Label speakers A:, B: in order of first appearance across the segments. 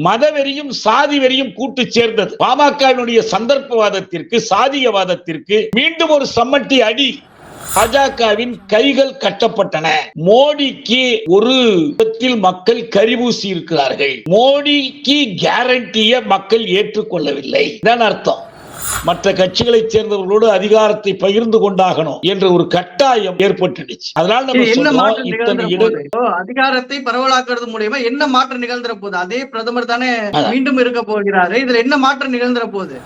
A: மதவெறியும் சாதி வெறியும் கூட்டு சேர்ந்தது. பாமகவினுடைய சந்தர்ப்பவாதத்திற்கு சாதியவாதத்திற்கு மீண்டும் ஒரு சம்மட்டி அடி. பாஜகவின் கைகள் கட்டப்பட்டன. மோடிக்கு ஒரு விதத்தில் மக்கள் கரிபூசி இருக்கிறார்கள். மோடிக்கு கேரண்டிய மக்கள் ஏற்றுக்கொள்ளவில்லை. இதான் அர்த்தம். மற்ற கட்சிகளைச் சேர்ந்தவர்களோடு அதிகாரத்தை பகிர்ந்து கொண்டாகணும் என்ற ஒரு கட்டாயம் ஏற்பட்டுடுச்சு. அதனால நம்ம சொல்றோம் இத்தனை
B: அதிகாரத்தை பரவலாக்குறது மூலியமா என்ன மாற்றம் நிகழ்ந்துற போகுது? அதே பிரதமர் தானே. மீண்டும் இருக்க போகிறாரு. இதுல என்ன மாற்றம் நிகழ்ந்துற போகுது?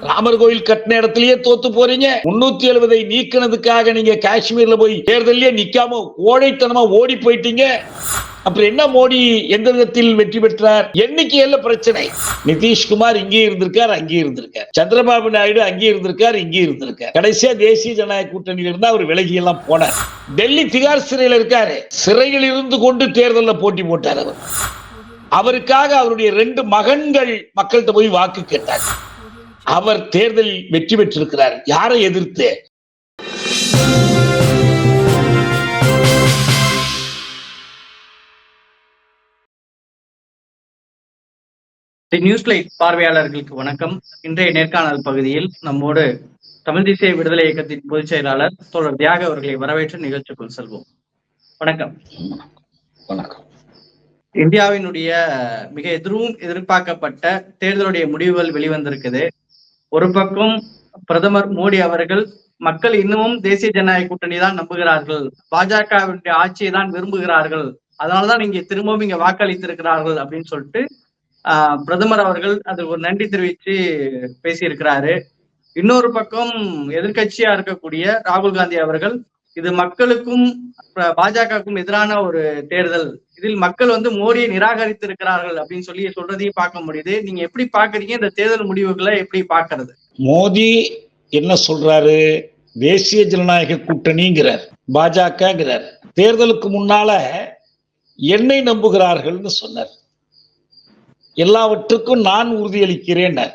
A: ராமர் கோயில் கட்டின இடத்திலேயே தோத்து போறீங்க. முன்னூத்தி எழுபதை நீக்கினதுக்காக நீங்க காஷ்மீர்ல போய் தேர்தலே நிக்காம கோழைத்தனமா ஓடி போயிட்டீங்க. அப்புறம் என்ன மோடி எந்த விதத்தில் வெற்றி பெற்றார்? எண்ணிக்கையில பிரச்சனை. நிதிஷ்குமார் இங்கே இருந்திருக்கார் அங்கே இருந்திருக்கார். சந்திரபாபு நாயுடு அங்கே இருந்திருக்கார் இங்கே இருந்திருக்கார். கடைசியா தேசிய ஜனநாயக கூட்டணியில் இருந்தா அவர் விலகி எல்லாம் போனார். டெல்லி திகார் சிறையில் இருக்காரு. சிறையில் இருந்து கொண்டு தேர்தலில் போட்டி போட்டார் அவர். அவருக்காக அவருடைய ரெண்டு மகன்கள் மக்கள்கிட்ட போய் வாக்கு கேட்டார் அவர் தேர்தலில் வெற்றி பெற்றிருக்கிறார். யாரை எதிர்த்து?
B: தி நியூஸ் லைட் பார்வையாளர்களுக்கு வணக்கம். இன்றைய நேர்காணல் பகுதியில் நம்மோடு தமிழ் தேசிய விடுதலை இயக்கத்தின் பொதுச் செயலாளர் தோழர் தியாக அவர்களை வரவேற்று நிகழ்ச்சிக்குள் செல்வோம். வணக்கம்.
A: வணக்கம்.
B: இந்தியாவினுடைய மிக எதிரும் எதிர்பார்க்கப்பட்ட தேர்தலுடைய முடிவுகள் வெளிவந்திருக்குது. ஒரு பக்கம் பிரதமர் மோடி அவர்கள் மக்கள் இன்னமும் தேசிய ஜனநாயக கூட்டணி தான் நம்புகிறார்கள். பாஜகவினுடைய ஆட்சியை தான் விரும்புகிறார்கள். அதனாலதான் இங்க திரும்பவும் இங்க வாக்களித்திருக்கிறார்கள் அப்படின்னு சொல்லிட்டு பிரதமர் அவர்கள் அது ஒரு நன்றி தெரிவித்து பேசியிருக்கிறாரு. இன்னொரு பக்கம் எதிர்க்கட்சியா இருக்கக்கூடிய ராகுல் காந்தி அவர்கள் இது மக்களுக்கும் பாஜகவுக்கும் எதிரான ஒரு தேர்தல். இதில் மக்கள் வந்து மோடியை நிராகரித்து இருக்கிறார்கள் அப்படின்னு சொல்லி சொல்றதையும் பார்க்க முடியுது. நீங்க எப்படி பாக்குறீங்க இந்த தேர்தல் முடிவுகளை எப்படி பாக்குறது
A: மோடி என்ன சொல்றாரு? தேசிய ஜனநாயக கூட்டணிங்கிறார் பாஜகங்கிறார். தேர்தலுக்கு முன்னால என்னை நம்புகிறார்கள்னு சொன்னார். எல்லாவற்றுக்கும் நான் உறுதியளிக்கிறேன்.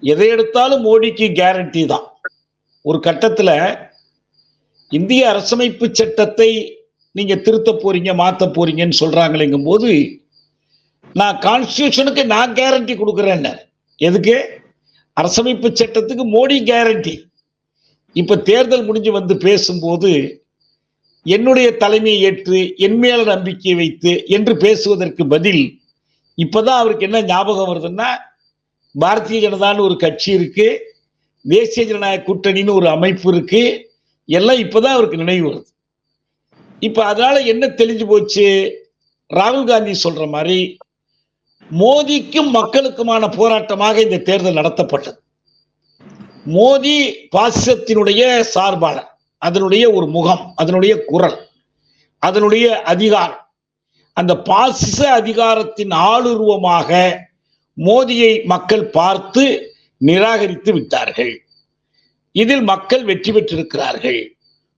A: எதை எடுத்தாலும் மோடிக்கு கேரண்டி தான். ஒரு கட்டத்துல இந்திய அரசமைப்பு சட்டத்தை நீங்க திருத்த போறீங்க மாத்த போறீங்கன்னு சொல்றாங்களேங்கும் போது நான் கான்ஸ்டியூஷனுக்கு நான் கேரண்டி கொடுக்குறேன். எதுக்கு? அரசமைப்பு சட்டத்துக்கு மோடி கேரண்டி இப்ப தேர்தல் முடிஞ்சு வந்து பேசும்போது என்னுடைய தலைமையை ஏற்று என் மேல நம்பிக்கை வைத்து என்று பேசுவதற்கு பதில் இப்போதான் அவருக்கு என்ன ஞாபகம் வருதுன்னா பாரதிய ஜனதான்னு ஒரு கட்சி இருக்கு தேசிய ஜனநாயக கூட்டணின்னு ஒரு அமைப்பு இருக்கு எல்லாம் இப்போதான் அவருக்கு நினைவு வருது. இப்போ அதனால என்ன தெளிஞ்சு போச்சு? ராகுல் காந்தி சொல்ற மாதிரி மோதிக்கும் மக்களுக்குமான போராட்டமாக இந்த தேர்தல் நடத்தப்பட்டது. மோதி பாசிசத்தினுடைய சார்பாளர் அதனுடைய ஒரு முகம் அதனுடைய குரல் அதனுடைய அதிகாரம் அந்த பாசிச அதிகாரத்தின் ஆளுருவமாக மோதியை மக்கள் பார்த்து நிராகரித்து விட்டார்கள். இதில் மக்கள் வெற்றி பெற்றிருக்கிறார்கள்.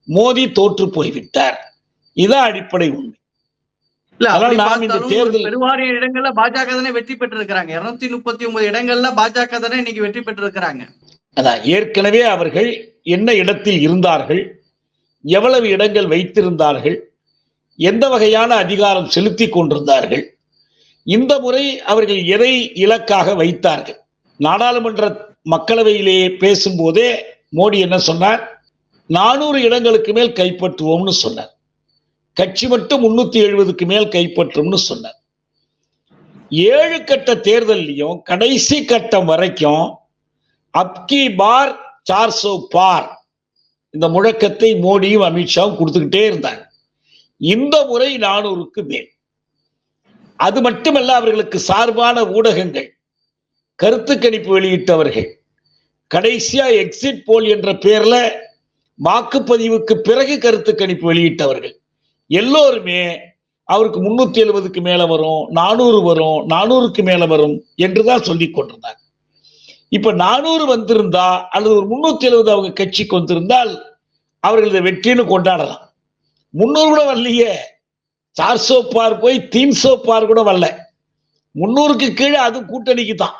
A: மோதி தோற்று போய்விட்டார். இதான் அடிப்படை உண்மை.
B: பெருவாரிய இடங்கள்ல பாஜக தானே வெற்றி பெற்றிருக்கிறாங்க. இருநூத்தி முப்பத்தி ஒன்பது இடங்கள்ல பாஜக தானே இன்னைக்கு வெற்றி பெற்றிருக்கிறாங்க.
A: அதான் ஏற்கனவே அவர்கள் என்ன இடத்தில் இருந்தார்கள் எவ்வளவு இடங்கள் வைத்திருந்தார்கள் எந்த வகையான அதிகாரம் செலுத்தி கொண்டிருந்தார்கள்? இந்த முறை அவர்கள் எதை இலக்காக வைத்தார்கள்? நாடாளுமன்ற மக்களவையிலே பேசும்போதே மோடி என்ன சொன்னார்? நானூறு இடங்களுக்கு மேல் கைப்பற்றுவோம்னு சொன்னார். கட்சி மட்டும் முன்னூத்தி எழுபதுக்கு மேல் கைப்பற்றும்னு சொன்னார். ஏழு கட்ட தேர்தல்லையும் கடைசி கட்டம் வரைக்கும் அப்கி பார் சார்சோ பார். இந்த முழக்கத்தை மோடியும் அமித்ஷாவும் கொடுத்துக்கிட்டே இருந்தாங்க. இந்த முறை நானூறுக்கு மேல். அது மட்டுமல்ல அவர்களுக்கு சார்பான ஊடகங்கள் கருத்து கணிப்பு வெளியிட்டவர்கள். கடைசியா எக்ஸிட் போல் என்ற பெயர்ல வாக்குப்பதிவுக்கு பிறகு கருத்து கணிப்பு வெளியிட்டவர்கள். எல்லோருமே அவருக்கு முன்னூத்தி எழுபதுக்கு மேல வரும் நானூறு வரும் நானூறுக்கு மேல வரும் என்றுதான் சொல்லி கொண்டிருந்தாங்க இப்ப நானூறு வந்திருந்தா அல்லது ஒரு முன்னூத்தி எழுபது அவங்க கட்சிக்கு வந்திருந்தால் அவர்கள் இதை வெற்றின்னு கொண்டாடலாம். முன்னூறு கூட வரலையே. சார் பார் போய் தீன்சோ பார் கூட வரல. முன்னூறுக்கு கீழே அது கூட்டணிக்கு தான்.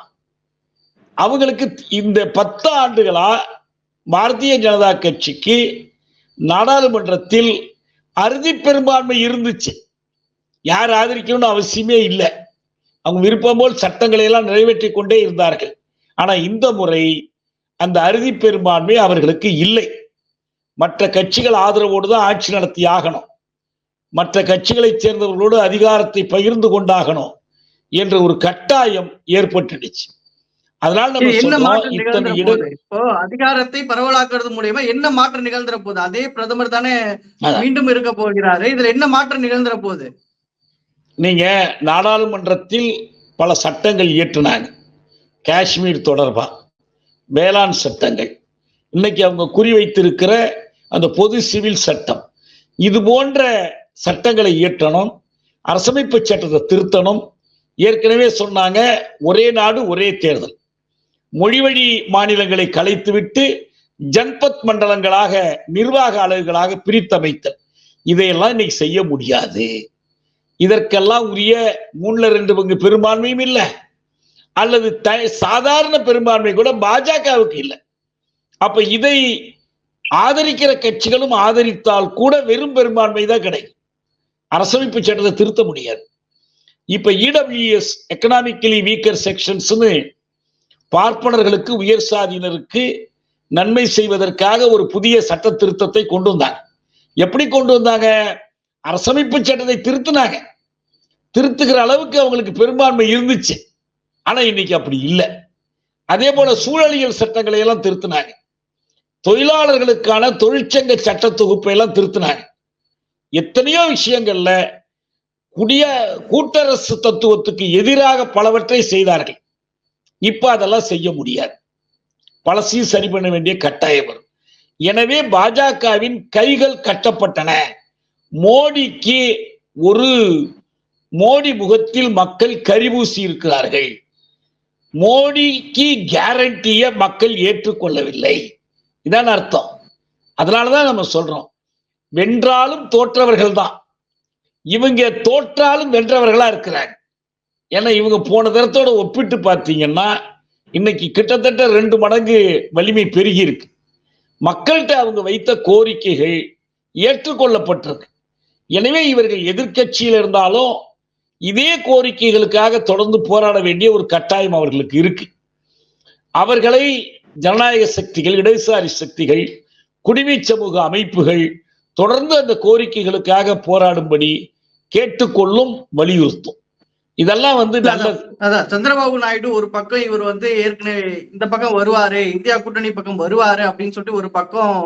A: அவங்களுக்கு இந்த பத்து ஆண்டுகளா பாரதிய ஜனதா கட்சிக்கு நாடாளுமன்றத்தில் அறுதி பெரும்பான்மை இருந்துச்சு. யார் ஆதரிக்கணும்னு அவசியமே இல்லை. அவங்க விருப்பம் போல் சட்டங்களை எல்லாம் நிறைவேற்றி கொண்டே இருந்தார்கள். ஆனா இந்த முறை அந்த அறுதி பெரும்பான்மை அவர்களுக்கு இல்லை. மற்ற கட்சிகள் ஆதரவோடு தான் ஆட்சி நடத்தி ஆகணும் மற்ற கட்சிகளைச் சேர்ந்தவர்களோடு அதிகாரத்தை பகிர்ந்து கொண்டாகணும் என்ற ஒரு கட்டாயம் ஏற்பட்டுடுச்சு. அதனால
B: இப்போ அதிகாரத்தை பரவலாக்குறது மூலியமா என்ன மாற்றம் நிகழ்ந்துற போகுது? அதே பிரதமர் தானே. மீண்டும் இருக்க போகிறாரு. இதுல என்ன மாற்றம் நிகழ்ந்துற போகுது?
A: நீங்க நாடாளுமன்றத்தில் பல சட்டங்கள் இயற்றினாங்க. காஷ்மீர் தொடர்பா வேளாண் சட்டங்கள். இன்னைக்கு அவங்க குறிவைத்திருக்கிற அந்த பொது சிவில் சட்டம். இது போன்ற சட்டங்களை இயற்றணும் அரசமைப்பு சட்டத்தை திருத்தணும். ஏற்கனவே சொன்னாங்க ஒரே நாடு ஒரே தேர்தல். மொழிவழி மாநிலங்களை கலைத்துவிட்டு ஜன்பத் மண்டலங்களாக நிர்வாக அளவுகளாக பிரித்தமைத்தல். இதையெல்லாம் இன்னைக்கு செய்ய முடியாது. இதற்கெல்லாம் உரிய மூணுல ரெண்டு பங்கு பெரும்பான்மையும் இல்லை. அல்லது த சாதாரண பெரும்பான்மை கூட பாஜகவுக்கு இல்லை. அப்ப இதை ஆதரிக்கிற கட்சிகளும் ஆதரித்தால் கூட வெறும் பெரும்பான்மை தான் கிடைக்கும். அரசமைப்பு சட்டத்தை திருத்த முடியாது. இப்ப இடபிள்யூஎஸ் எக்கனாமிக்கலி வீக்கர் செக்ஷன்ஸ்னு பார்ப்பனர்களுக்கு உயர் சாதியினருக்கு நன்மை செய்வதற்காக ஒரு புதிய சட்ட திருத்தத்தை கொண்டு வந்தாங்க. எப்படி கொண்டு வந்தாங்க? அரசமைப்பு சட்டத்தை திருத்தினாங்க. திருத்துகிற அளவுக்கு அவங்களுக்கு பெரும்பான்மை இருந்துச்சு. ஆனா இன்னைக்கு அப்படி இல்லை. அதே போல சூழலியல் சட்டங்களை எல்லாம் திருத்தினாங்க. தொழிலாளர்களுக்கான தொழிற்சங்க சட்ட தொகுப்பை எல்லாம் திருத்தினாங்க. எத்தனையோ விஷயங்கள்ல குடிய கூட்டரசு தத்துவத்துக்கு எதிராக பலவற்றை செய்தார்கள். இப்ப அதெல்லாம் செய்ய முடியாது. பழசையும் சரி பண்ண வேண்டிய கட்டாயம் வரும். எனவே பாஜகவின் கைகள் கட்டப்பட்டன. மோடிக்கு ஒரு மோடி முகத்தில் மக்கள் கரிபூசி இருக்கிறார்கள். மோடிக்கு கேரண்டிய மக்கள் ஏற்றுக்கொள்ளவில்லை. இதான் அர்த்தம். அதனாலதான் நம்ம சொல்றோம். வென்றாலும் தோற்றவர்கள் தான் இவங்க தோற்றாலும் வென்றவர்களா இருக்கிறாங்க. ஏன்னா இவங்க போன தரத்தோட ஒப்பிட்டு பார்த்தீங்கன்னா இன்னைக்கு கிட்டத்தட்ட ரெண்டு மடங்கு வலிமை பெருகி இருக்கு மக்கள்கிட்ட அவங்க வைத்த கோரிக்கைகள் ஏற்றுக்கொள்ளப்பட்டிருக்கு. எனவே இவர்கள் எதிர்க்கட்சியில் இருந்தாலும் இதே கோரிக்கைகளுக்காக தொடர்ந்து போராட வேண்டிய ஒரு கட்டாயம் அவர்களுக்கு இருக்கு. அவர்களை ஜனநாயக சக்திகள் இடதுசாரி சக்திகள் குடிமை சமூக அமைப்புகள் தொடர்ந்து அந்த கோரிக்கைகளுக்காக போராடும்படி கேட்டுக்கொள்ளும் வலியுறுத்தும். இதெல்லாம் வந்து
B: அதான் சந்திரபாபு நாயுடு ஒரு பக்கம் இவர் வந்து ஏற்கனவே இந்த பக்கம் வருவாரு இந்தியா கூட்டணி பக்கம் வருவாரு அப்படின்னு சொல்லிட்டு ஒரு பக்கம்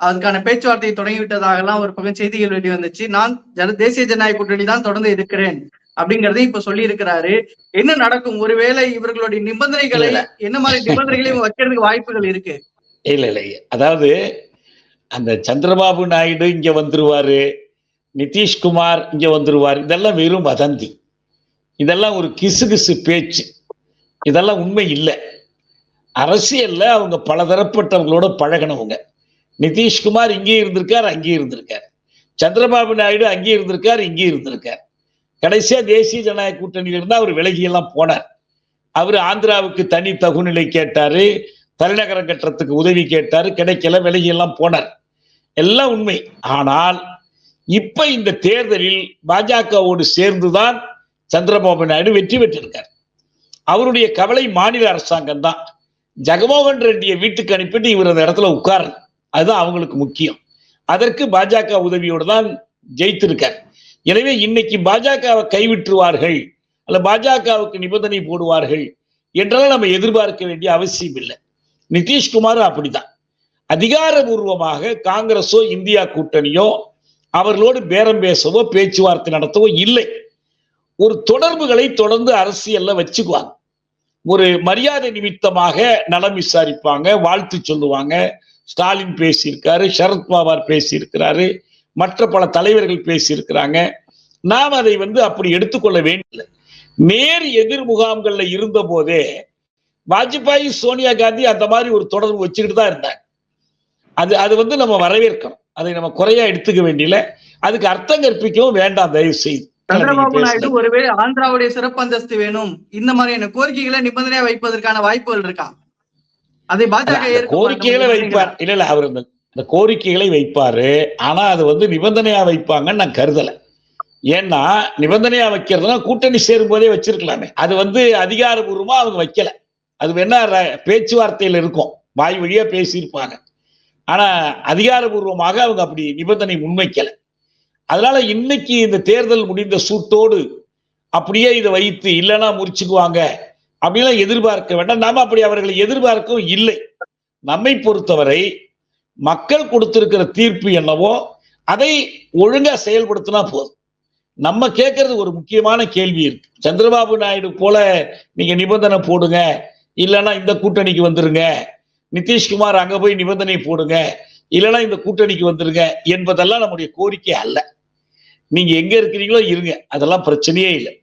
B: அதுக்கான பேச்சுவார்த்தையை தொடங்கி விட்டதாகலாம் ஒரு பக்கம் செய்திகள் வெளி வந்துச்சு நான் ஜன தேசிய ஜனநாயக கூட்டணி தான் தொடர்ந்து இருக்கிறேன் அப்படிங்கறதை இப்ப சொல்லி இருக்கிறாரு என்ன நடக்கும்? ஒருவேளை இவர்களுடைய நிபந்தனைகளை. என்ன மாதிரி நிபந்தனைகளையும் வைக்கிறதுக்கு வாய்ப்புகள் இருக்கு?
A: இல்ல இல்ல. அதாவது அந்த சந்திரபாபு நாயுடு இங்க வந்துருவாரு நிதிஷ்குமார் இங்க வந்துருவார். இதெல்லாம் வெறும் வதந்தி. இதெல்லாம் ஒரு கிசுகிசு பேச்சு. இதெல்லாம் உண்மை இல்லை. அரசியல்ல அவங்க பலதரப்பட்டவங்களோட பழகினவங்க. நிதிஷ்குமார் இங்கே இருந்திருக்கார் அங்கே இருந்திருக்கார். சந்திரபாபு நாயுடு அங்கே இருந்திருக்கார் இங்கே இருந்திருக்கார். கடைசியா தேசிய ஜனநாயக கூட்டணியில் இருந்தா அவர் விலகியெல்லாம் போனார். அவர் ஆந்திராவுக்கு தனி தகுநிலை கேட்டாரு தலைநகரம் கட்டுறதுக்கு உதவி கேட்டாரு கிடைக்கல விலகியெல்லாம் போனார். எல்லாம் உண்மை. ஆனால் இப்ப இந்த தேர்தலில் பாஜகவோடு சேர்ந்துதான் சந்திரபாபு நாயுடு வெற்றி பெற்றிருக்கார். அவருடைய கவலை மாநில அரசாங்கம் தான். ஜெகமோகன் ரெட்டியை வீட்டுக்கு அனுப்பிட்டு இவர் அந்த இடத்துல உட்காரணும். அதுதான் அவங்களுக்கு முக்கியம். அதற்கு பாஜக உதவியோடு தான் ஜெயித்திருக்கார். எனவே இன்னைக்கு பாஜகவை கைவிட்டுருவார்கள் அல்ல பாஜகவுக்கு நிபந்தனை போடுவார்கள் என்றெல்லாம் நம்ம எதிர்பார்க்க வேண்டிய அவசியம் இல்லை. நிதிஷ்குமார் அப்படிதான் அதிகாரபூர்வமாக காங்கிரஸோ இந்தியா கூட்டணியோ அவர்களோடு பேரம் பேசவோ பேச்சுவார்த்தை நடத்தவோ இல்லை. ஒரு தொடர்புகளை தொடர்ந்து அரசியல்ல வச்சுக்குவாங்க. ஒரு மரியாதை நிமித்தமாக நலம் விசாரிப்பாங்க வாழ்த்து சொல்லுவாங்க. ஸ்டாலின் பேசியிருக்காரு சரத்பவார் பேசியிருக்கிறாரு. மற்ற பல தலைவர்கள் பேசியிருக்கிறாங்க. நாம் அதை வந்து அப்படி எடுத்துக்கொள்ள வேண்டியதில்லை. நேர் எதிர் முகாம்கள்ல இருந்த போதே வாஜ்பாய் சோனியா காந்தி அந்த மாதிரி ஒரு தொடர்பு வச்சுக்கிட்டு தான் இருந்தாங்க. அது அது வந்து நம்ம வரவேற்கணும். அதை நம்ம குறையா எடுத்துக்க வேண்டியல அதுக்கு அர்த்தம் கற்பிக்கவும் வேண்டாம் தயவு செய்து
B: சந்திரபாபு நாயுடு ஒருவேளை ஆந்திராவுடைய சிறப்பு அந்தஸ்து வேணும். இந்த மாதிரியான கோரிக்கைகளை நிபந்தனையா வைப்பதற்கான வாய்ப்புகள் இருக்கா? அதை பாஜக
A: கோரிக்கைகளை வைப்பார். இல்ல இல்ல அவர் இந்த கோரிக்கைகளை வைப்பாரு. ஆனா அது வந்து நிபந்தனையா வைப்பாங்கன்னு நான் கருதல. ஏன்னா நிபந்தனையா வைக்கிறதுனா கூட்டணி சேரும் போதே வச்சிருக்கலாமே. அது வந்து அதிகாரபூர்வமா அவங்க வைக்கல. அது வேணா பேச்சுவார்த்தையில இருக்கும். வாய் வழியா பேசியிருப்பாங்க. ஆனா அதிகாரபூர்வமாக அவங்க அப்படி நிபந்தனை முன்வைக்கல. அதனால இன்னைக்கு இந்த தேர்தல் முடிந்த சூட்டோடு அப்படியே இதை வைத்து இல்லைன்னா முறிச்சுக்குவாங்க அப்படிலாம் எதிர்பார்க்க வேண்டாம். நாம அப்படி அவர்களை எதிர்பார்க்கவும் இல்லை. நம்மை பொறுத்தவரை மக்கள் கொடுத்திருக்கிற தீர்ப்பு என்னவோ அதை ஒழுங்கா செயல்படுத்தினா போதும். நம்ம கேட்கறது ஒரு முக்கியமான கேள்வி இருக்கு. சந்திரபாபு நாயுடு போல நீங்க நிபந்தனை போடுங்க. இல்லைன்னா இந்த கூட்டணிக்கு வந்துருங்க. நிதிஷ்குமார் அங்க போய் நிபந்தனை போடுங்க. இல்லைன்னா இந்த கூட்டணிக்கு வந்துருங்க என்பதெல்லாம் நம்முடைய கோரிக்கை அல்ல. நீங்க எங்க இருக்கிறீங்களோ இருங்க. அதெல்லாம் பிரச்சனையே இல்லை.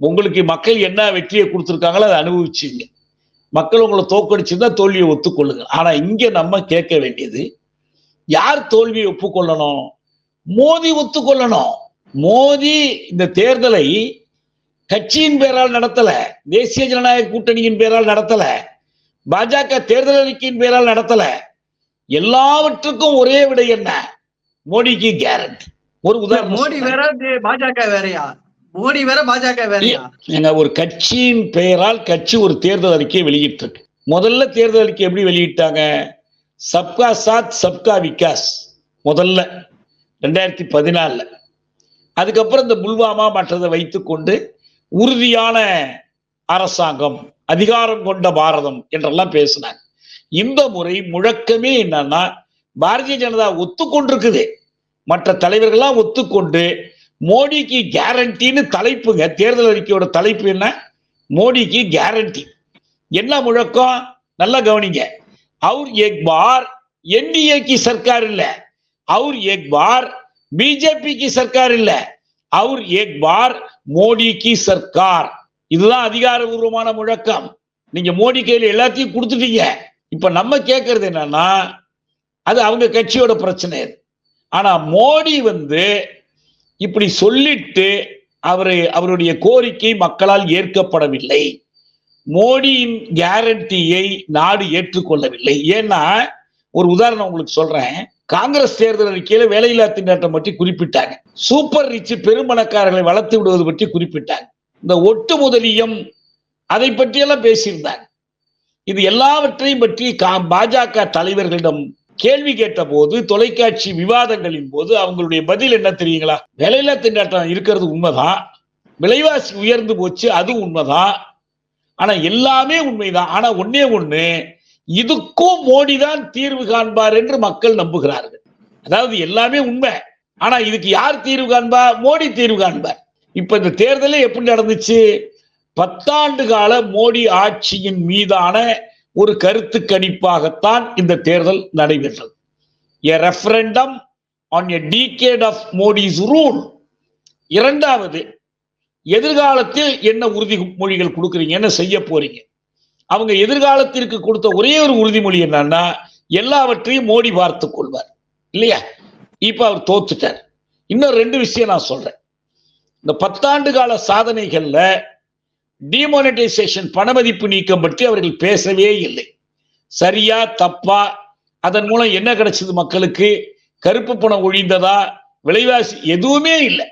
A: உங்களுக்கு மக்கள் என்ன வெற்றியை கொடுத்துருக்காங்களோ அதை அனுபவிச்சுங்க. மக்கள் உங்களை தோக்கடிச்சிருந்தா தோல்வியை ஒத்துக்கொள்ளுங்க. ஆனா இங்க நம்ம கேட்க வேண்டியது யார் தோல்வியை ஒப்புக்கொள்ளணும்? மோதி ஒத்துக்கொள்ளணும். மோதி இந்த தேர்தலை கட்சியின் பேரால் நடத்தல தேசிய ஜனநாயக கூட்டணியின் பேரால் நடத்தல பாஜக தேர்தல் அறிக்கையின் பேரால் நடத்தல எல்லாவற்றுக்கும் ஒரே விடை என்ன? மோடிக்கு கேரண்டி ஒரு உதாரணம்
B: மோடி. வேற பாஜக வேறயா? மோடி வேற பாஜக
A: வேற ஒரு கட்சியின் பெயரால் கட்சி ஒரு தேர்தல் அறிக்கையை வெளியிட்டிருக்கு. முதல்ல தேர்தல் அறிக்கை எப்படி வெளியிட்டாங்க? சப்கா சாத் சப்கா விகாஸ். முதல்ல ரெண்டாயிரத்தி பதினாலுல. அதுக்கப்புறம் இந்த புல்வாமா மற்றதை வைத்துக்கொண்டு உறுதியான அரசாங்கம் அதிகாரம் கொண்ட பாரதம் என்றெல்லாம் பேசினாங்க. இந்த முறை முழக்கமே என்னன்னா பாரதிய ஜனதா ஒத்துக்கொண்டிருக்குது. மற்ற தலைவர்கள்லாம் ஒத்துக்கொண்டு மோடிக்கு கேரண்டின்னு தலைப்புங்க. தேர்தல் அறிக்கையோட தலைப்பு என்ன? மோடிக்கு கேரண்டி என்ன முழக்கம்? நல்லா கவனிங்க. அவர் எக் பார் என்டிஏ சர்க்கார் இல்ல. அவர் எக் பார் பிஜேபி சர்க்கார் இல்ல. அவர் எக் பார் மோடி சர்க்கார். இதுதான் அதிகாரபூர்வமான முழக்கம். நீங்க மோடி கையில் எல்லாத்தையும் கொடுத்துட்டீங்க. இப்ப நம்ம கேட்கறது என்னன்னா அது அவங்க கட்சியோட பிரச்சனை ஆனா மோடி வந்து இப்படி சொல்லிட்டு அவரை அவருடைய கோரிக்கை மக்களால் ஏற்கப்படவில்லை. மோடியின் கேரண்டியை நாடு ஏற்றுக்கொள்ளவில்லை. ஏன்னா ஒரு உதாரணம் உங்களுக்கு சொல்றேன். காங்கிரஸ் தேர்தல் அறிக்கையில வேலையில்லா திண்டாட்டம் பற்றி குறிப்பிட்டாங்க. சூப்பர் ரிச் பெருமணக்காரர்களை வளர்த்து விடுவது பற்றி குறிப்பிட்டாங்க. இந்த ஒட்டு முதலியம் அதை பற்றியெல்லாம் பேசியிருந்தாங்க. இது எல்லாவற்றையும் பற்றி கா- பாஜக தலைவர்களிடம் கேள்வி கேட்ட போது தொலைக்காட்சி விவாதங்களின் போது அவங்களுடைய பதில் என்ன தெரியுங்களா? விலையில திண்டாட்டம் இருக்கிறது உண்மைதான் விலைவாசி உயர்ந்து போச்சு அது உண்மைதான் ஆனா எல்லாமே உண்மைதான் ஆனா ஒன்னே ஒண்ணு இதுக்கும் மோடி தான் தீர்வு காண்பார் என்று மக்கள் நம்புகிறார்கள். அதாவது எல்லாமே உண்மை. ஆனா இதுக்கு யார் தீர்வு காண்பா? மோடி தீர்வு காண்பார். இப்ப இந்த தேர்தலே எப்படி நடந்துச்சு? பத்தாண்டு கால மோடி ஆட்சியின் மீதான ஒரு கருத்து கணிப்பாகத்தான் இந்த தேர்தல் நடைபெற்றது. A referendum on a decade of Modi's rule இரண்டாவது எதிர்காலத்தில் என்ன உறுதிமொழிகள் கொடுக்குறீங்க? என்ன செய்ய போறீங்க? அவங்க எதிர்காலத்திற்கு கொடுத்த ஒரே ஒரு உறுதிமொழி என்னன்னா எல்லாவற்றையும் மோடி பார்த்து கொள்வார். இல்லையா? இப்ப அவர் தோத்துட்டார். இன்னும் ரெண்டு விஷயம் நான் சொல்றேன். இந்த பத்தாண்டு கால சாதனைகள்ல டிமானிட்டைசேஷன் பணமதிப்பு நீக்கம் பற்றி அவர்கள் பேசவே இல்லை. சரியா தப்பா? அதன் மூலம் என்ன கிடைச்சது மக்களுக்கு? கருப்பு பணம் ஒழிந்ததா? விலைவாசி எதுவுமே இல்லை.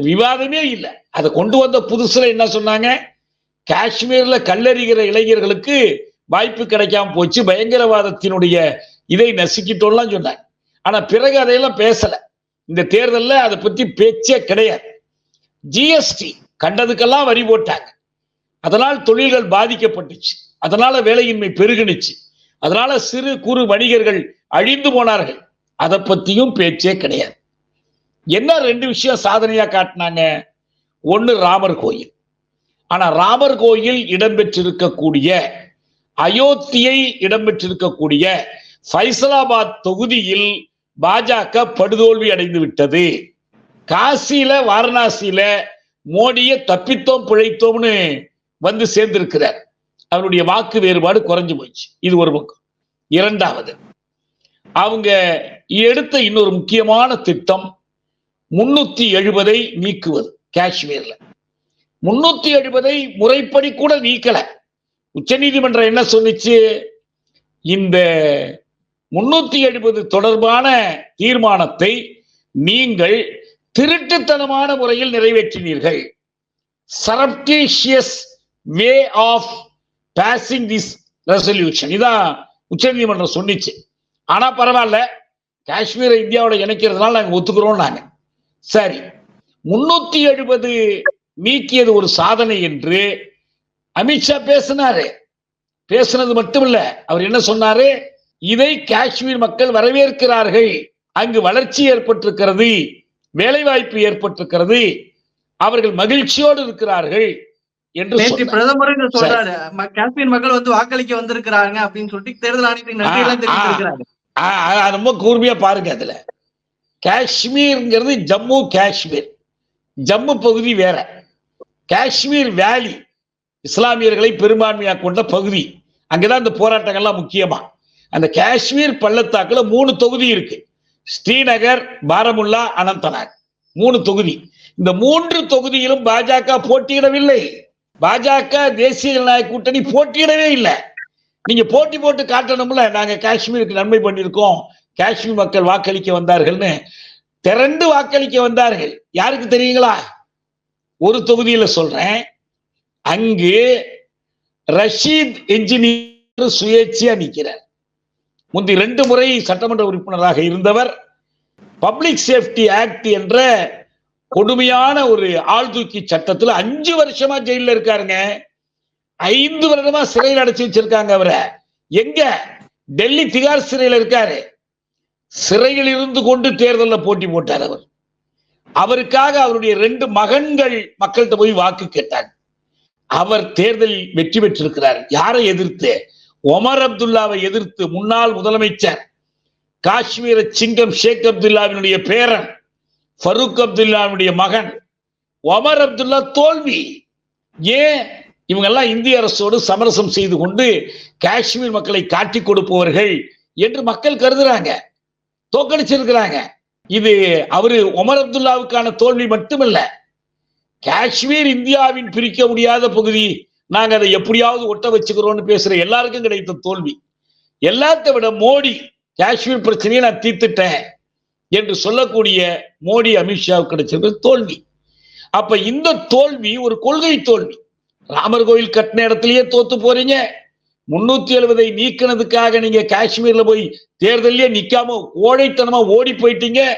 A: விவாதமே இல்லை. அதை கொண்டு வந்த புதுசுல என்ன சொன்னாங்க? காஷ்மீர்ல கல்லறிகிற இளைஞர்களுக்கு வாய்ப்பு கிடைக்காம போச்சு. பயங்கரவாதத்தினுடைய இதை நசுக்கிட்டோம்லாம் சொன்னாங்க. ஆனா பிறகு அதையெல்லாம் பேசல. இந்த தேர்தலில் அதை பத்தி பேச்சே கிடையாது. ஜிஎஸ்டி கண்டதுக்கெல்லாம் வரி போட்டாங்க. அதனால் தொழில்கள் பாதிக்கப்பட்டுச்சு. அதனால வேலையின்மை பெருகுனுச்சு. அதனால சிறு குறு வணிகர்கள் அழிந்து போனார்கள். அதை பத்தியும் பேச்சே கிடையாது. என்ன ரெண்டு விஷயம் சாதனையா காட்டினாங்க? ஒன்று ராமர் கோயில். ஆனா ராமர் கோயில் இடம்பெற்றிருக்கக்கூடிய அயோத்தியை இடம்பெற்றிருக்கக்கூடிய ஃபைசலாபாத் தொகுதியில் பாஜக படுதோல்வி அடைந்து விட்டது. காசியில வாரணாசியில மோடியை தப்பித்தோம் பிழைத்தோம்னு வந்து சேர்ந்திருக்கிறார். அவருடைய வாக்கு வேறுபாடு குறைஞ்சு போச்சு. இது ஒரு பக்கம். இரண்டாவது அவங்க எடுத்த இன்னொரு முக்கியமான திட்டம் முன்னூத்தி எழுபதை நீக்குவது காஷ்மீர்ல. முன்னூத்தி எழுபதை முறைப்படி கூட நீக்கல. உச்சநீதிமன்றம் என்ன சொன்னிச்சு? இந்த முன்னூத்தி எழுபது தொடர்பான தீர்மானத்தை நீங்கள் திருட்டுத்தனமான முறையில் நிறைவேற்றினீர்கள். Surreptitious way of passing this resolution இதான் உச்சநீதிமன்றம் சொன்னிச்சு. ஆனா பரவாயில்ல காஷ்மீரை இந்தியாவோட இணைக்கிறதுனால நாங்க ஒத்துக்கிறோம் நாங்க. சரி முன்னூத்தி எழுபது நீக்கியது ஒரு சாதனை என்று அமித்ஷா பேசினாரு. பேசுனது மட்டுமில்ல அவர் என்ன சொன்னாரு? இதை காஷ்மீர் மக்கள் வரவேற்கிறார்கள். அங்கு வளர்ச்சி ஏற்பட்டிருக்கிறது. வேலைவாய்ப்பு ஏற்பட்டிருக்கிறது. அவர்கள் மகிழ்ச்சியோடு இருக்கிறார்கள் என்று.
B: பிரதமர் சொல்றாரு காஷ்மீர் மக்கள் வந்து வாக்களிக்க வந்திருக்கிறாங்க அப்படின்னு சொல்லிட்டு தேர்தல் ஆணையத்துக்கு நன்றி எல்லாம்
A: ஆ,
B: தெரிவித்திருக்கிறாங்க
A: ஆ, ஆ, ரொம்ப கூர்மையா பாருங்க அதுல. காஷ்மீர்ங்கிறது ஜம்மு காஷ்மீர். ஜம்மு பகுதி வேற. காஷ்மீர் வேலி இஸ்லாமியர்களை பெரும்பான்மையா கொண்ட பகுதி. அங்கதான் இந்த போராட்டங்கள்லாம் முக்கியமா. அந்த காஷ்மீர் பள்ளத்தாக்குல மூணு தொகுதி இருக்கு. ஸ்ரீநகர் பாரமுல்லா அனந்தநாக். மூணு தொகுதி. இந்த மூன்று தொகுதியிலும் பாஜக போட்டியிடவில்லை. பாஜக தேசிய ஜனநாயக கூட்டணி போட்டியிடவே இல்லை. நீங்க போட்டி போட்டு காட்டணும்ல நாங்க காஷ்மீருக்கு நன்மை பண்ணியிருக்கோம். காஷ்மீர் மக்கள் வாக்களிக்க வந்தார்கள்னு. திரண்டு வாக்களிக்க வந்தார்கள். யாருக்கு தெரியுங்களா? ஒரு தொகுதியில சொல்றேன். அங்கு ரஷீத் என்ஜினியர் சுயேட்சையா நிக்கிறார். முந்தி ரெண்டு முறை சட்டமன்ற உறுப்பினராக இருந்தவர் பப்ளிக் சேஃப்டி ஆக்ட் என்ற கொடுமையான ஒரு ஆழ்தூக்கி சட்டத்துல அஞ்சு வருஷமா ஜெயில இருக்காருங்க. ஐந்து வருடமா சிறையில் அடைச்சு வச்சிருக்காங்க அவரை. எங்க? டெல்லி திகார் சிறையில் இருக்காரு. சிறையில் இருந்து கொண்டு தேர்தலில் போட்டி போட்டார் அவர். அவருக்காக அவருடைய ரெண்டு மகன்கள் மக்கள்கிட்ட போய் வாக்கு கேட்டாங்க. அவர் தேர்தலில் வெற்றி பெற்றிருக்கிறார். யாரை எதிர்த்து? ஒமர் அப்துல்லாவை எதிர்த்து முன்னாள் முதலமைச்சர் காஷ்மீர சிங்கம் ஷேக் அப்துல்லாவினுடைய பேரன் ஃபரூக் அப்துல்லாவினுடைய மகன். ஒமர் அப்துல்லா தோல்வி. ஏன்? இவங்கெல்லாம் இந்திய அரசோடு சமரசம் செய்து கொண்டு காஷ்மீர் மக்களை காட்டி கொடுப்பவர்கள் என்று மக்கள் கருதுறாங்க. தோக்கடிச்சிருக்கிறாங்க. இது அவரு ஒமர் அப்துல்லாவுக்கான தோல்வி மட்டுமல்ல. காஷ்மீர் இந்தியாவின் பிரிக்க முடியாத பகுதி நாங்க அதை எப்படியாவது ஒட்ட வச்சுக்கிறோம்னு பேசுற எல்லாருக்கும் கிடைத்த தோல்வி. எல்லாத்தை விட மோடி காஷ்மீர் பிரச்சனையை நான் தீர்த்துட்டேன் என்று சொல்லக்கூடிய மோடி அமித்ஷாவுக்கு கிடைச்சது தோல்வி. அப்ப இந்த தோல்வி ஒரு கொள்கை தோல்வி. ராமர் கோயில் கட்டின இடத்துலயே தோத்து போறீங்க. முன்னூத்தி எழுபதை நீக்கினதுக்காக நீங்க காஷ்மீர்ல போய் தேர்தலே நிக்காம ஓடைத்தனமா ஓடி போயிட்டீங்க.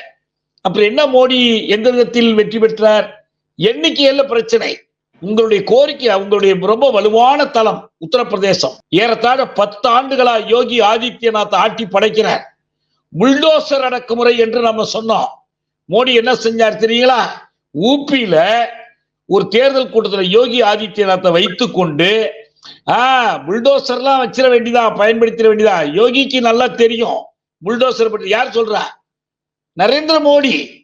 A: அப்புறம் என்ன மோடி எந்த விதத்தில் வெற்றி பெற்றார்? எண்ணிக்கையில பிரச்சனை. உங்களுடைய கோரிக்கை உங்களுடைய ரொம்ப வலுவான தளம் உத்தரப்பிரதேசம். ஏறத்தாழ பத்து ஆண்டுகளா யோகி ஆதித்யநாத் ஆட்டி படைக்கிறார். புல்டோசர் அடக்குமுறை என்று நம்ம சொன்னோம். மோடி என்ன செஞ்சார் தெரியுங்களா? ஊப்பியில ஒரு தேர்தல் கூட்டத்துல யோகி ஆதித்யநாத்தை வைத்துக் கொண்டு ஆஹ் புல்டோசர்லாம் வச்சிட வேண்டியதா பயன்படுத்திட வேண்டியதா? யோகிக்கு நல்லா தெரியும். புல்டோசர் பற்றி யார் சொல்றா? நரேந்திர மோடி.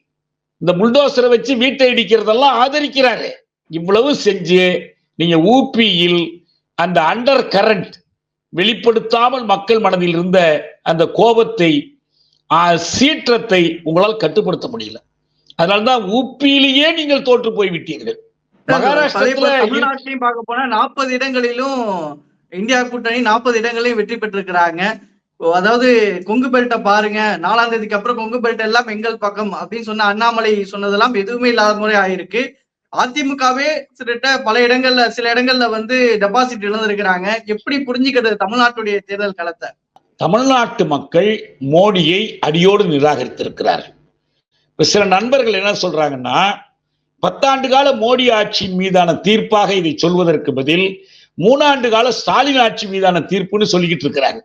A: இந்த புல்டோசரை வச்சு வீட்டை இடிக்கிறதெல்லாம் ஆதரிக்கிறாரு. இவ்வளவு செஞ்சு நீங்க ஊபியில் அந்த அண்டர் கரண்ட் வெளிப்படுத்தாமல் மக்கள் மனதில் இருந்த அந்த கோபத்தை சீற்றத்தை உங்களால் கட்டுப்படுத்த முடியல. அதனால்தான் ஊப்பியிலேயே நீங்கள் தோற்று போய் விட்டீர்கள்
B: அதே
A: மகாராஷ்டிரத்துல
B: போல
A: இரு-
B: தமிழ்நாட்டிலையும் பார்க்க போனா நாற்பது இடங்களிலும் இந்தியா கூட்டணி நாற்பது இடங்களையும் வெற்றி பெற்றிருக்கிறாங்க. அதாவது கொங்கு பெல்ட்டை பாருங்க. நாலாம் தேதிக்கு அப்புறம் கொங்கு பெல்ட் எல்லாம் எங்கள் பக்கம் அப்படின்னு சொன்ன அண்ணாமலை சொன்னதெல்லாம் எதுவுமே இல்லாத முறை ஆயிருக்கு. அதிமுகவே சில பல இடங்கள்ல சில இடங்கள்ல வந்து டெபாசிட் இழந்திருக்கிறாங்க. எப்படி புரிஞ்சுக்கிறது தமிழ்நாட்டுடைய தேர்தல் களத்தை?
A: தமிழ்நாட்டு மக்கள் மோடியை அடியோடு நிராகரித்திருக்கிறார்கள். இப்ப சில நண்பர்கள் என்ன சொல்றாங்கன்னா பத்தாண்டு கால மோடி ஆட்சியின் மீதான தீர்ப்பாக இதை சொல்வதற்கு பதில் மூணாண்டு கால ஸ்டாலின் ஆட்சி மீதான தீர்ப்புன்னு சொல்லிக்கிட்டு இருக்கிறாங்க.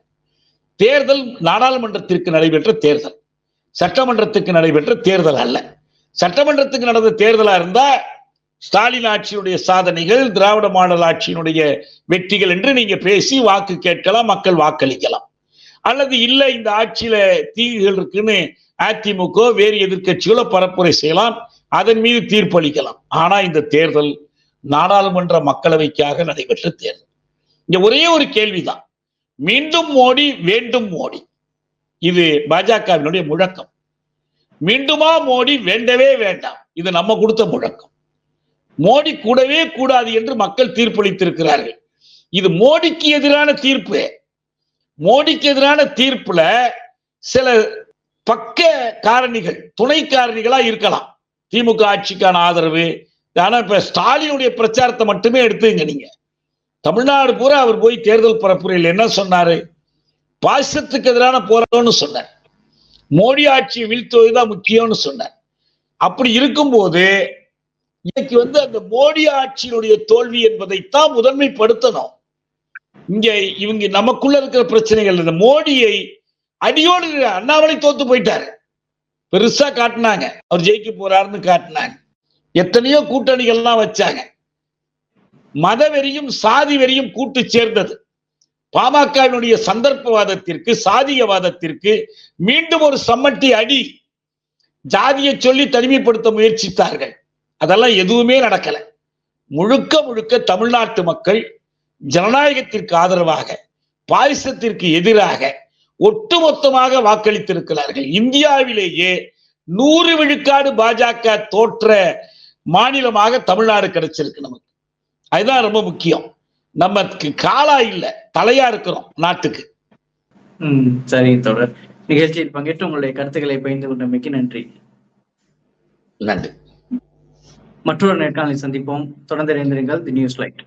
A: தேர்தல் நாடாளுமன்றத்திற்கு நடைபெற்ற தேர்தல். சட்டமன்றத்துக்கு நடைபெற்ற தேர்தல் அல்ல. சட்டமன்றத்துக்கு நடந்த தேர்தலா இருந்தா ஸ்டாலின் ஆட்சியினுடைய சாதனைகள் திராவிட மாடல் ஆட்சியினுடைய வெற்றிகள் என்று நீங்க பேசி வாக்கு கேட்கலாம் மக்கள் வாக்களிக்கலாம். அல்லது இல்லை இந்த ஆட்சியில தீங்குகள் இருக்குன்னு அதிமுக வேறு எதிர்க்கட்சிகளோ பரப்புரை செய்யலாம் அதன் மீது தீர்ப்பளிக்கலாம். ஆனா இந்த தேர்தல் நாடாளுமன்ற மக்களவைக்காக நடைபெற்ற தேர்தல். இங்க ஒரே ஒரு கேள்விதான். மீண்டும் மோடி வேண்டும் மோடி. இது பாஜகவினுடைய முழக்கம். மீண்டுமா மோடி வேண்டவே வேண்டாம். இது நம்ம கொடுத்த முழக்கம். மோடி கூடவே கூடாது என்று மக்கள் தீர்ப்பளித்திருக்கிறார்கள். இது மோடிக்கு எதிரான தீர்ப்பு. மோடிக்கு எதிரான தீர்ப்புல சில பக்க காரணிகள் துணை காரணிகளா இருக்கலாம். திமுக ஆட்சிக்கான ஆதரவு ஆனா இப்ப ஸ்டாலினுடைய பிரச்சாரத்தை மட்டுமே எடுத்துங்க நீங்க. தமிழ்நாடு பூரா அவர் போய் தேர்தல் பரப்புரையில் என்ன சொன்னாரு? பாசத்துக்கு எதிரான போராட்டம்னு சொன்னார். மோடி ஆட்சியை வீழ்த்துவதுதான் முக்கியம்னு சொன்னார். அப்படி இருக்கும்போது இன்னைக்கு வந்து அந்த மோடி ஆட்சியினுடைய தோல்வி என்பதைத்தான் முதன்மைப்படுத்தணும். இங்க இவங்க நமக்குள்ள இருக்கிற பிரச்சனைகள் இந்த மோடியை அடியோடு அண்ணாமலை தோத்து போயிட்டாரு. பெருசா காட்டினாங்க. அவர் ஜெயிக்க போறாருன்னு காட்டினாங்க. எத்தனையோ கூட்டணிகள்லாம் வச்சாங்க. மத வெறியும் சாதி வெறியும் கூட்டு சேர்ந்தது. பாமகவினுடைய சந்தர்ப்பவாதத்திற்கு சாதியவாதத்திற்கு மீண்டும் ஒரு சம்மட்டி அடி. ஜாதியை சொல்லி தனிமைப்படுத்த முயற்சித்தார்கள். அதெல்லாம் எதுவுமே நடக்கல. முழுக்க முழுக்க தமிழ்நாட்டு மக்கள் ஜனநாயகத்திற்கு ஆதரவாக பாயசத்திற்கு எதிராக ஒட்டுமொத்தமாக வாக்களித்திருக்கிறார்கள். இந்தியாவிலேயே நூறு விழுக்காடு பாஜக தோற்ற மாநிலமாக தமிழ்நாடு கிடைச்சிருக்கு நமக்கு. அதுதான் ரொம்ப முக்கியம். நமக்கு காலா இல்ல தலையா இருக்கிறோம் நாட்டுக்கு.
B: ம் சரிங்க தொடர் நிகழ்ச்சியில் பங்கேற்று உங்களுடைய கருத்துக்களை பகிர்ந்து கொண்டமைக்கு நன்றி.
A: நன்றி.
B: மற்றொரு நேர்காணலை சந்திப்போம். தொடர்ந்து இணைந்திருங்கள். தி நியூஸ் லைட்